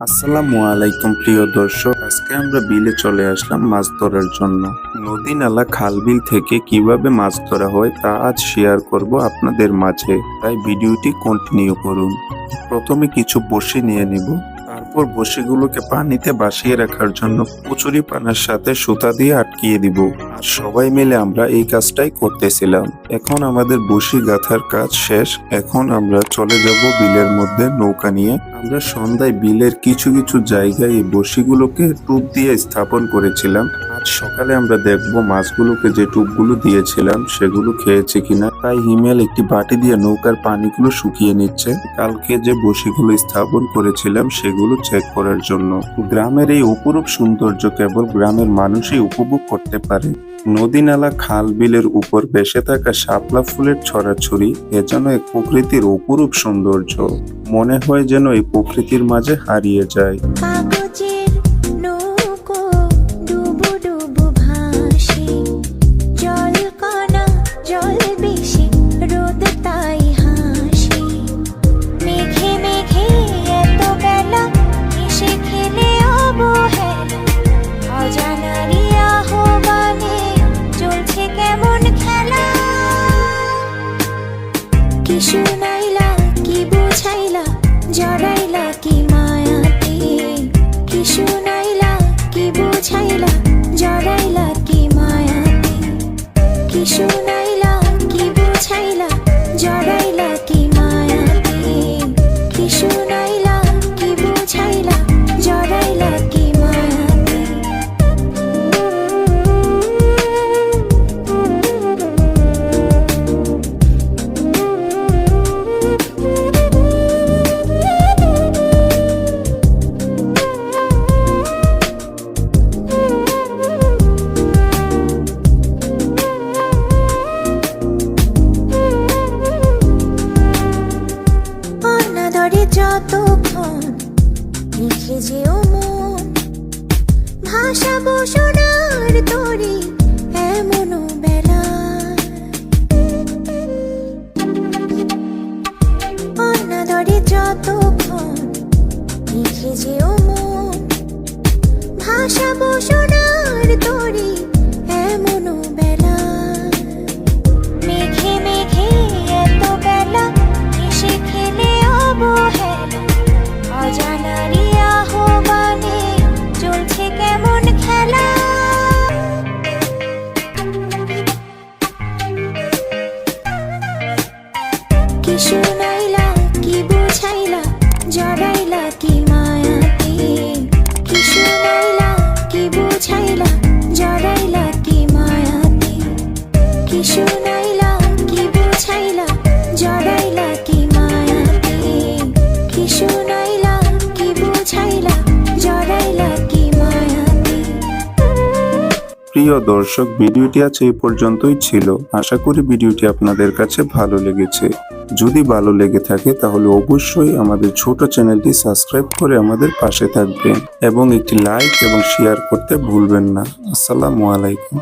আসসালামু আলাইকুম, প্রিয় দর্শক। আজকে আমরা বিলে চলে আসলাম মাছ ধরার জন্য। নদী নালা খাল বিল থেকে কীভাবে মাছ ধরা হয় তা আজ শেয়ার করব আপনাদের মাঝে। তাই ভিডিওটি কন্টিনিউ করুন। প্রথমে কিছু বসে নিয়ে নিব। তারপর বসিগুলোকে পানিতে ভাসিয়ে রাখার জন্য কচুরি পানার সাথে সুতা দিয়ে আটকিয়ে দিব। আর সবাই মিলে আমরা এই কাজটাই করতেছিলাম। এখন আমাদের বসি গাঁথার কাজ শেষ। এখন আমরা চলে যাব বিলের মধ্যে নৌকা নিয়ে। আমরা সন্ধ্যায় বিলের কিছু কিছু জায়গায় এই বসিগুলোকে টুপ দিয়ে স্থাপন করেছিলাম। আজ সকালে আমরা দেখব মাছগুলোকে যে টুপগুলো দিয়েছিলাম, সেগুলো খেয়েছে কিনা। তাই হিমেল একটি বাটি দিয়ে নৌকার পানিগুলো শুকিয়ে নিচ্ছে। কালকে যে বসিগুলো স্থাপন করেছিলাম, সেগুলো চেক করার জন্য। গ্রামের এই অপরূপ সৌন্দর্য কেবল গ্রামের মানুষই উপভোগ করতে পারে। নদী নালা, খাল বিলের উপর বেসে থাকা শাপলা ফুলের ছড়াছড়ি, এ যেন এক প্রকৃতির অপরূপ সৌন্দর্য। মনে হয় যেন এই প্রকৃতির মাঝে হারিয়ে যায়। শুনাইলা, কি বুঝাইলা, জড়াইলা কি মায়াতে? কি শুনাইলা, কি বুঝাইলা, জড়াইলা কি মায়াতে? কি শুনাইলা যতক্ষণ লিখে যেও মন ভাষাবো সোনার তরি এমনও বেলা। মেঘে মেঘে এত বেলা এসে খেলে অবহেলা অজানারি আহ্বানে চলছে কেমন খেলা। কি জড়াইলা কি মায়াতে? কি শুনাইলা, কি বুঝাইলা? কি মায়াতে? প্রিয় দর্শক, ভিডিওটি আজ এই পর্যন্তই ছিল। আশা করি ভিডিওটি আপনাদের কাছে ভালো লেগেছে। যদি ভালো লেগে থাকে তাহলে অবশ্যই আমাদের ছোট চ্যানেলটি সাবস্ক্রাইব করে আমাদের পাশে থাকবেন এবং একটি লাইক এবং শেয়ার করতে ভুলবেন না। আসসালামু আলাইকুম।